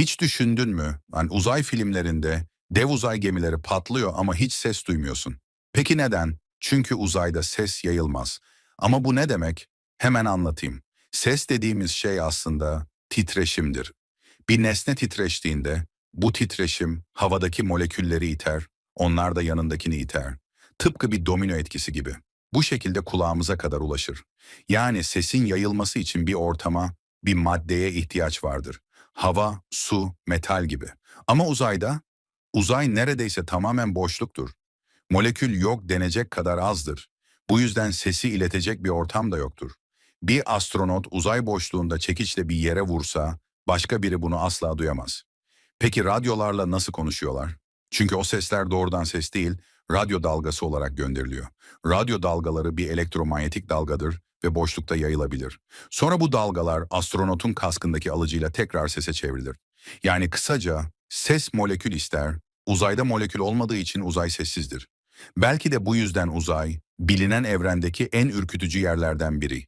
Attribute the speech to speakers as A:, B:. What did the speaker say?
A: Hiç düşündün mü? Yani uzay filmlerinde dev uzay gemileri patlıyor ama hiç ses duymuyorsun. Peki neden? Çünkü uzayda ses yayılmaz. Ama bu ne demek? Hemen anlatayım. Ses dediğimiz şey aslında titreşimdir. Bir nesne titreştiğinde bu titreşim havadaki molekülleri iter, onlar da yanındakini iter. Tıpkı bir domino etkisi gibi. Bu şekilde kulağımıza kadar ulaşır. Yani sesin yayılması için bir ortama, bir maddeye ihtiyaç vardır. Hava, su, metal gibi. Ama uzayda, uzay neredeyse tamamen boşluktur. Molekül yok denecek kadar azdır. Bu yüzden sesi iletecek bir ortam da yoktur. Bir astronot uzay boşluğunda çekiçle bir yere vursa, başka biri bunu asla duyamaz. Peki radyolarla nasıl konuşuyorlar? Çünkü o sesler doğrudan ses değil, radyo dalgası olarak gönderiliyor. Radyo dalgaları bir elektromanyetik dalgadır ve boşlukta yayılabilir. Sonra bu dalgalar astronotun kaskındaki alıcıyla tekrar sese çevrilir. Yani kısaca ses molekül ister, uzayda molekül olmadığı için uzay sessizdir. Belki de bu yüzden uzay, bilinen evrendeki en ürkütücü yerlerden biri.